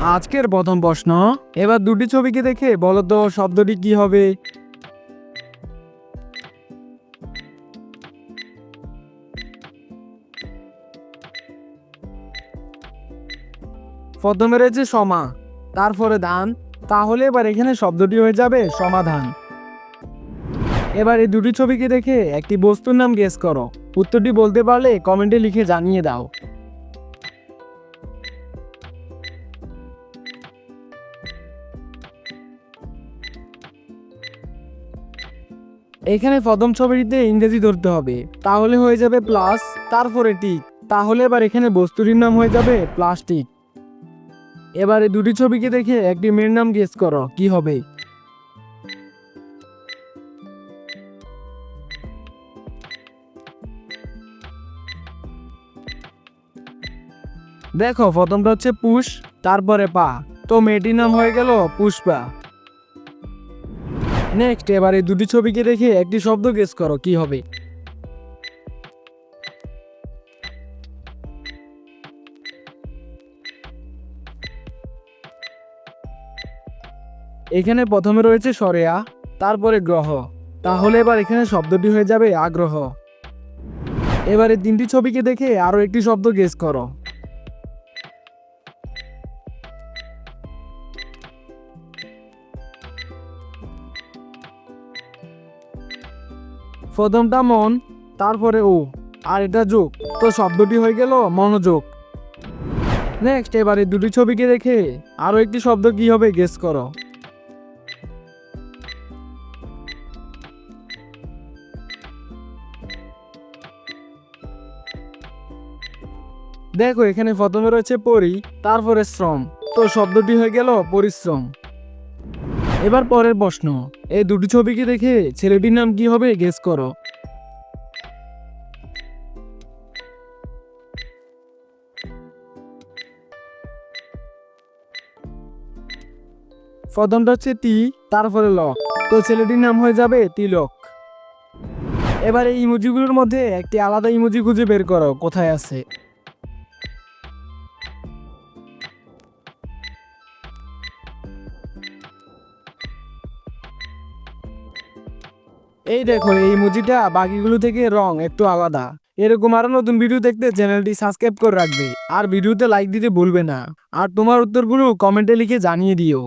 আজকের প্রথম প্রশ্ন। এবার দুটি ছবিকে দেখে বলো তো শব্দটি কি হবে? প্রথমে রয়েছে সমা, তারপরে ধান তাহলে এবার এখানে শব্দটি হয়ে যাবে সমাধান। এবার এই দুটি ছবিকে দেখে একটি বস্তুর নাম গেস করো। উত্তরটি বলতে পারলে কমেন্টে লিখে জানিয়ে দাও। এখানে প্রথম ছবিটিতে ইংরেজি ধরতে হবে। তাহলে হয়ে যাবে প্লাস, তারপরে টিক। তাহলে এবার এখানে বস্তুটির নাম হয়ে যাবে প্লাস্টিক। এবারে দুটি ছবিকে দেখে একটি মেয়ের নাম গেস করো, কি হবে? দেখো, প্রথমটা হচ্ছে পুষ, তারপরে পা। তো মেয়েটির নাম হয়ে গেল পুষ্পা। নেক্সট, এবার এই দুটি ছবিকে দেখে একটি শব্দ গেস করো, কি হবে? এখানে প্রথমে রয়েছে সরেয়া, তারপরে গ্রহ। তাহলে এবার এখানে শব্দটি হয়ে যাবে আগ্রহ। এবারে তিনটি ছবিকে দেখে আরও একটি শব্দ গেস করো। প্রথমটা মন, তারপরে ও। আর এটা যোগ। তো শব্দটি হয়ে গেল মনোযোগ। নেক্সট এবারে দুটি ছবিকে দেখে আরও একটি শব্দ কি হবে গেস করো। দেখো, এখানে প্রথমে রয়েছে পরি, তারপরে শ্রম। তো শব্দটি হয়ে গেল পরিশ্রম। এবার পরের প্রশ্ন। এই দুটি ছবিকে দেখে ছেলেটির নাম কি হবে গেস করো। প্রথমটা হচ্ছে টি, তারপরে ল। তো ছেলেটির নাম হয়ে যাবে তিলক। এবার এই ইমোজিগুলোর মধ্যে একটি আলাদা ইমোজি খুঁজে বের করো, কোথায় আছে। এই দেখো, এই ইমোজিটা বাকিগুলো থেকে রং একটু আলাদা। এরকম আরও নতুন ভিডিও দেখতে চ্যানেলটি সাবস্ক্রাইব করে রাখবে। আর ভিডিওতে লাইক দিতে ভুলবে না। আর তোমার উত্তরগুলো কমেন্টে লিখে জানিয়ে দিও।